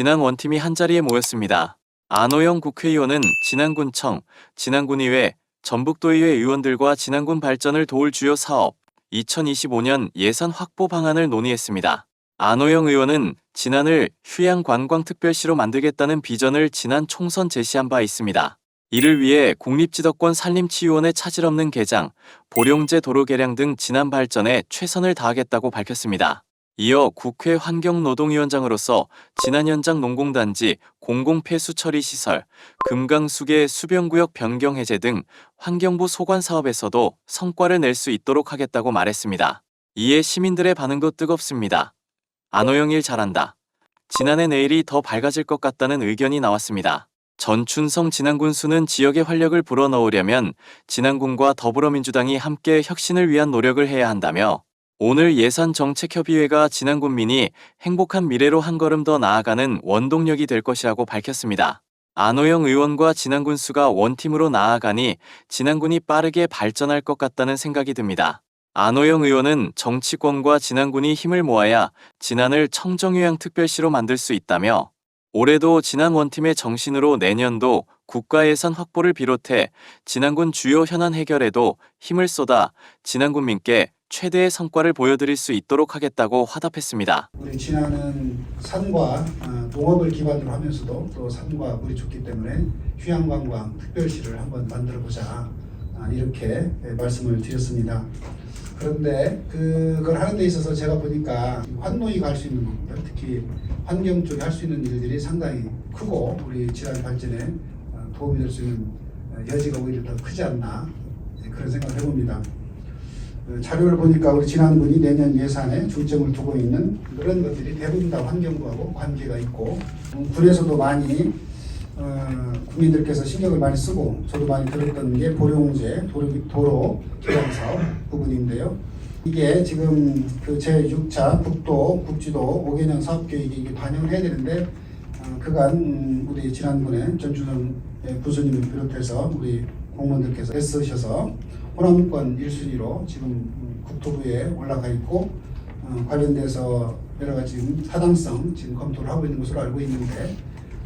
진안 원팀이 한자리에 모였습니다. 안호영 국회의원은 진안군청, 진안군의회, 전북도의회 의원들과 진안군 발전을 도울 주요 사업, 2025년 예산 확보 방안을 논의했습니다. 안호영 의원은 진안을 휴양 관광특별시로 만들겠다는 비전을 지난 총선 제시한 바 있습니다. 이를 위해 국립지덕권 산림치유원의 차질 없는 개장, 보령제 도로 개량 등 진안 발전에 최선을 다하겠다고 밝혔습니다. 이어 국회 환경노동위원장으로서 진안 현장 농공단지 공공폐수 처리 시설, 금강수계 수변구역 변경 해제 등 환경부 소관 사업에서도 성과를 낼 수 있도록 하겠다고 말했습니다. 이에 시민들의 반응도 뜨겁습니다. 안호영 일 잘한다. 지난해 내일이 더 밝아질 것 같다는 의견이 나왔습니다. 전춘성 진안군수는 지역의 활력을 불어넣으려면 진안군과 더불어민주당이 함께 혁신을 위한 노력을 해야 한다며 오늘 예산정책협의회가 진안군민이 행복한 미래로 한 걸음 더 나아가는 원동력이 될 것이라고 밝혔습니다. 안호영 의원과 진안군 수가 원팀으로 나아가니 진안군이 빠르게 발전할 것 같다는 생각이 듭니다. 안호영 의원은 정치권과 진안군이 힘을 모아야 진안을 청정휴양 특별시로 만들 수 있다며 올해도 진안 원팀의 정신으로 내년도 국가 예산 확보를 비롯해 진안군 주요 현안 해결에도 힘을 쏟아 진안군민께 최대의 성과를 보여드릴 수 있도록 하겠다고 화답했습니다. 우리 진안은 산과 어, 농업을 기반으로 하면서도 또 산과 물이 좋기 때문에 휴양관광 특별시를 한번 만들어 보자 아, 이렇게 예, 말씀을 드렸습니다. 그런데 그걸 하는 데 있어서 제가 보니까 환노위가 할 수 있는 부분들 특히 환경 쪽에 할 수 있는 일들이 상당히 크고 우리 질환 발전에 어, 도움이 될 수 있는 어, 여지가 오히려 더 크지 않나 예, 그런 생각을 해봅니다. 그 자료를 보니까 우리 지난분이 내년 예산에 중점을 두고 있는 그런 것들이 대부분 다 환경부하고 관계가 있고 음, 군에서도 많이 어, 국민들께서 신경을 많이 쓰고 저도 많이 들었던 게 보령제 도로, 도로 개량 사업 부분인데요. 이게 지금 그 제6차 국도 국지도 5개년 사업 계획에 이게 반영을 해야 되는데 어, 그간 음, 우리 지난번에 전주선 부수님을 비롯해서 우리 공무원들께서 애쓰셔서 호남권 1순위로 지금 음, 국토부에 올라가 있고 어, 관련돼서 여러 가지 타당성 지금 검토를 하고 있는 것으로 알고 있는데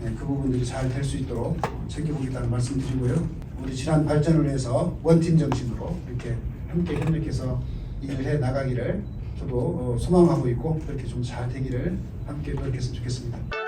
네, 그 부분들이 잘 될 수 있도록 챙겨보겠다는 말씀드리고요. 우리 지난 발전을 위해서 원팀 정신으로 이렇게 함께 협력해서 일을 해 나가기를 저도 어, 소망하고 있고 그렇게 좀 잘 되기를 함께 노력했으면 좋겠습니다.